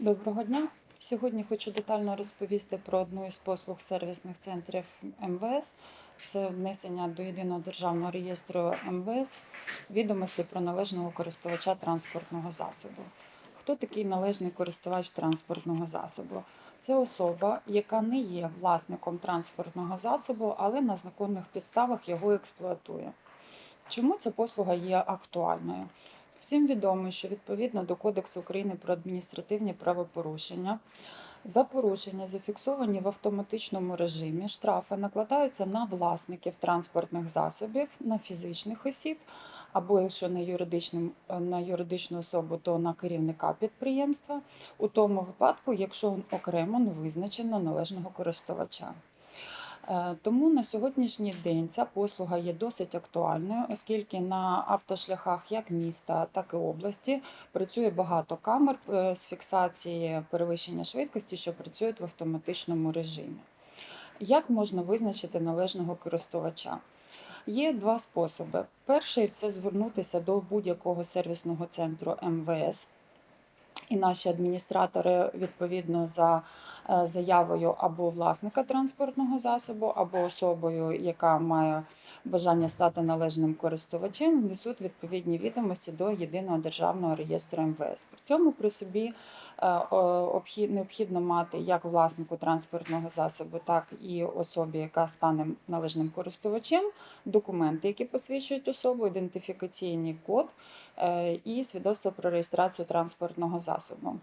Доброго дня. Сьогодні хочу детально розповісти про одну із послуг сервісних центрів МВС. Це внесення до єдиного державного реєстру МВС відомостей про належного користувача транспортного засобу. Хто такий належний користувач транспортного засобу? Це особа, яка не є власником транспортного засобу, але на законних підставах його експлуатує. Чому ця послуга є актуальною? Всім відомо, що відповідно до Кодексу України про адміністративні правопорушення за порушення, зафіксовані в автоматичному режимі, штрафи накладаються на власників транспортних засобів, на фізичних осіб, або якщо на, юридичним, на юридичну особу, то на керівника підприємства, у тому випадку, якщо окремо не визначено належного користувача. Е, Тому на сьогоднішній день ця послуга є досить актуальною, оскільки на автошляхах як міста, так і області працює багато камер е, з фіксації перевищення швидкості, що працюють в автоматичному режимі. Як можна визначити належного користувача? Є два способи. Перший це звернутися до будь-якого сервісного центру МВС і наші адміністратори відповідно за заявою або власника транспортного засобу, або особою, яка має бажання стати належним користувачем, внесуть відповідні відомості до єдиного державного реєстру МВС. При цьому при собі е, необхідно мати як власнику транспортного засобу, так і особі, яка стане належним користувачем, документи, які посвідчують особу, ідентифікаційний код е, і свідоцтво про реєстрацію транспортного засобу.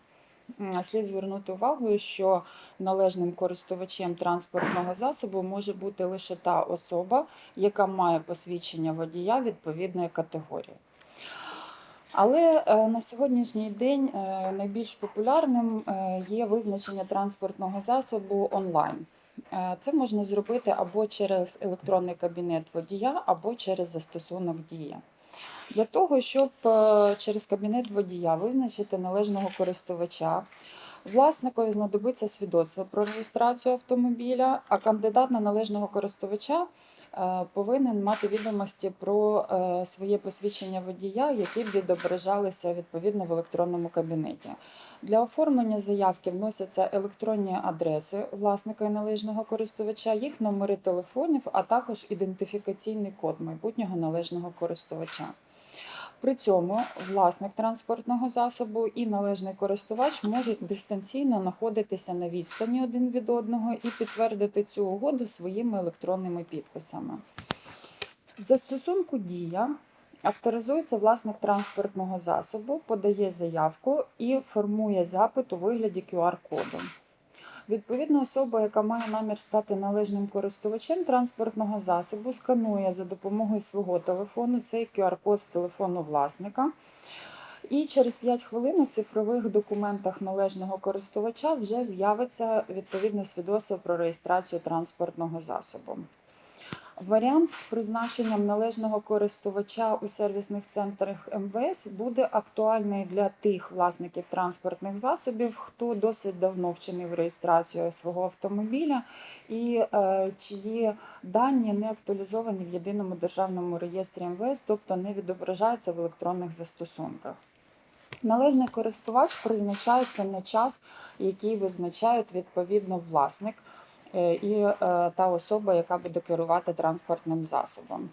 Слід звернути увагу, що належним користувачем транспортного засобу може бути лише та особа, яка має посвідчення водія відповідної категорії. Але е, на сьогоднішній день е, найбільш популярним е, є визначення транспортного засобу онлайн. Це можна зробити або через електронний кабінет водія, або через застосунок Дія. Для того, щоб е, через кабінет водія визначити належного користувача, власникові знадобиться свідоцтво про реєстрацію автомобіля, а кандидат на належного користувача е, повинен мати відомості про е, своє посвідчення водія, які відображалися відповідно в електронному кабінеті. Для оформлення заявки вносяться електронні адреси власника і належного користувача, їх номери телефонів, а також ідентифікаційний код майбутнього належного користувача. При цьому власник транспортного засобу і належний користувач можуть дистанційно знаходитися на відстані один від одного і підтвердити цю угоду своїми електронними підписами. В застосунку Дія авторизується власник транспортного засобу, подає заявку і формує запит у вигляді QR-коду. Відповідна особа, яка має намір стати належним користувачем транспортного засобу, сканує за допомогою свого телефону цей QR-код з телефону власника. І через 5 хвилин у цифрових документах належного користувача вже з'явиться відповідне свідоцтво про реєстрацію транспортного засобу. Варіант з призначенням належного користувача у сервісних центрах МВС буде актуальний для тих власників транспортних засобів, хто досить давно вчинив реєстрацію свого автомобіля і е, чиї дані не актуалізовані в єдиному державному реєстрі МВС, тобто не відображаються в електронних застосунках. Належний користувач призначається на час, який визначають відповідно власник і е, та особа, яка буде керувати транспортним засобом.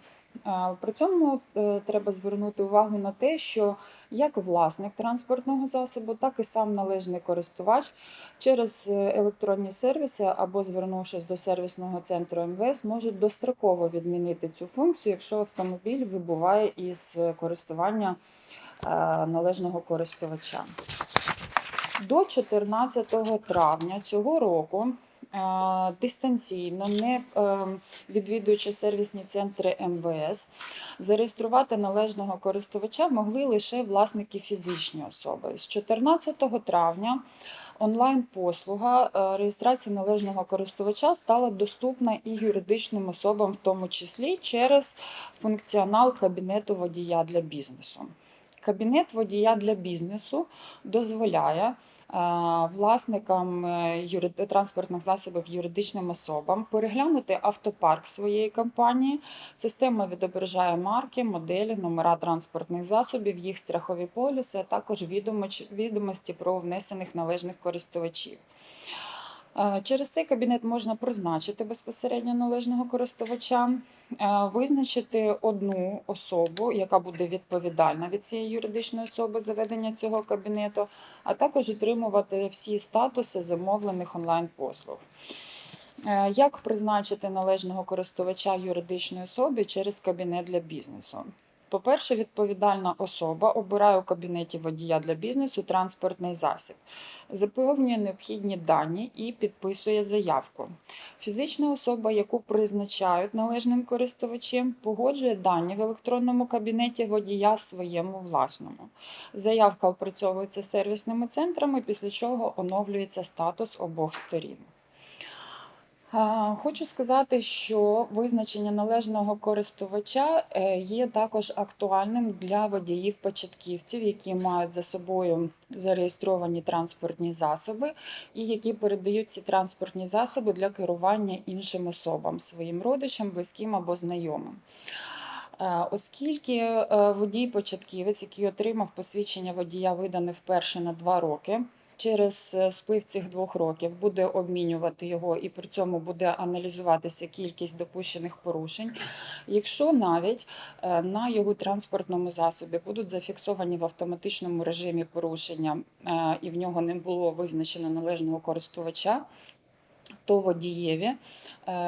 Е, При цьому е, треба звернути увагу на те, що як власник транспортного засобу, так і сам належний користувач через е, електронні сервіси або звернувшись до сервісного центру МВС, можуть достроково відмінити цю функцію, якщо автомобіль вибуває із користування е, належного користувача. До 14 травня цього року е, дистанційно, не е, відвідуючи сервісні центри МВС, зареєструвати належного користувача могли лише власники фізичні особи. З 14 травня онлайн-послуга е, реєстрації належного користувача стала доступна і юридичним особам, в тому числі через функціонал кабінету водія для бізнесу. Кабінет водія для бізнесу дозволяє власникам е, транспортних засобів юридичним особам переглянути автопарк своєї компанії. Система відображає марки, моделі, номера транспортних засобів, їх страхові поліси, а також відомості про внесених належних користувачів. Через цей кабінет можна призначити безпосередньо належного користувача, визначити одну особу, яка буде відповідальна від цієї юридичної особи за ведення цього кабінету, а також отримувати всі статуси замовлених онлайн-послуг. Е, Як призначити належного користувача юридичної особи через кабінет для бізнесу? По-перше, відповідальна особа обирає у кабінеті водія для бізнесу транспортний засіб, заповнює необхідні дані і підписує заявку. Фізична особа, яку призначають належним користувачем, погоджує дані в електронному кабінеті водія своєму власному. Заявка опрацьовується сервісними центрами, після чого оновлюється статус обох сторін. Хочу сказати, що визначення належного користувача е, є також актуальним для водіїв-початківців, які мають за собою зареєстровані транспортні засоби і які передають ці транспортні засоби для керування іншим особам, своїм родичам, близьким або знайомим. Е, Оскільки е, водій-початківець, який отримав посвідчення водія, видане вперше на два роки, через е, сплив цих двох років буде обмінювати його і при цьому буде аналізуватися кількість допущених порушень. Якщо навіть е, на його транспортному засобі будуть зафіксовані в автоматичному режимі порушення, е, і в нього не було визначено належного користувача, то водієві,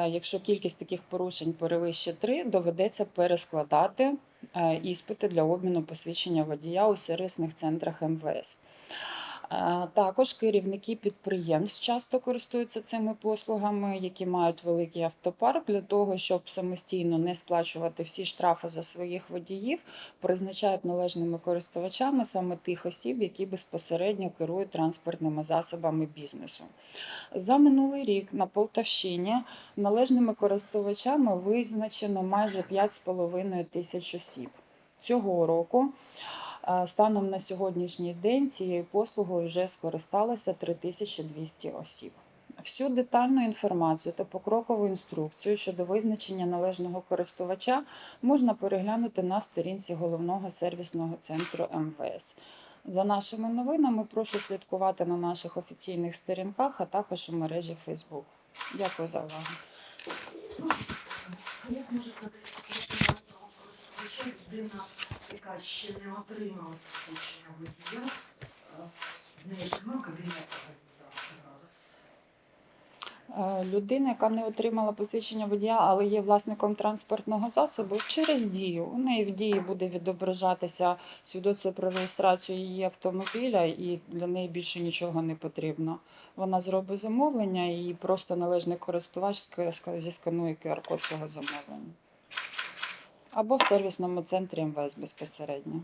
якщо кількість таких порушень перевищує 3, доведеться перескладати іспити для обміну посвідчення водія у сервісних центрах МВС. Е, Також керівники підприємств часто користуються цими послугами, які мають великий автопарк для того, щоб самостійно не сплачувати всі штрафи за своїх водіїв, призначають належними користувачами саме тих осіб, які безпосередньо керують транспортними засобами бізнесу. За минулий рік на Полтавщині належними користувачами визначено майже 5,5 тисяч осіб. Цього року станом на сьогоднішній день цією послугою вже скористалося 3200 осіб. Всю детальну інформацію та покрокову інструкцію щодо визначення належного користувача можна переглянути на сторінці головного сервісного центру МВС. За нашими новинами прошу слідкувати на наших офіційних сторінках, а також у мережі Facebook. Дякую за увагу. Як може людина, яка ще не отримала посвідчення водія, е, в неї ж немає кабінету. Е, Людина, яка не отримала посвідчення водія, але є власником транспортного засобу, через дію. У неї в дії буде відображатися свідоцтво про реєстрацію її автомобіля, і для неї більше нічого не потрібно. Вона зробить замовлення і просто належний користувач ска- зісканує QR-код цього замовлення. Або в сервісному центрі МВС безпосередньо.